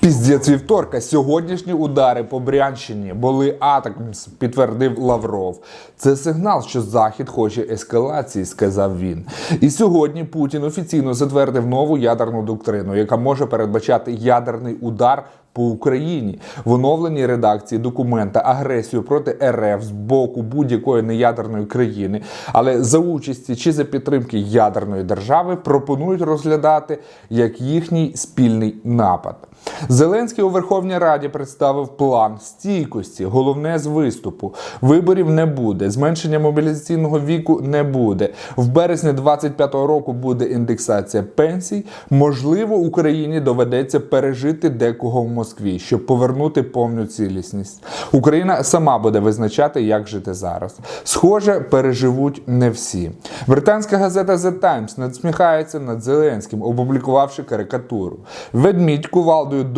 Піздець вівторка. Сьогоднішні удари по Брянщині були атакамс, підтвердив Лавров. Це сигнал, що Захід хоче ескалації, сказав він. І сьогодні Путін офіційно затвердив нову ядерну доктрину, яка може передбачати ядерний удар. По Україні в оновленій редакції документа агресію проти РФ з боку будь-якої неядерної країни, але за участі чи за підтримки ядерної держави пропонують розглядати як їхній спільний напад. Зеленський у Верховній Раді представив план стійкості. Головне з виступу. Виборів не буде. Зменшення мобілізаційного віку не буде. В березні 25-го року буде індексація пенсій. Можливо, Україні доведеться пережити декого в Москві, щоб повернути повну цілісність. Україна сама буде визначати, як жити зараз. Схоже, переживуть не всі. Британська газета The Times надсміхається над Зеленським, опублікувавши карикатуру. Ведмідь кувалдою до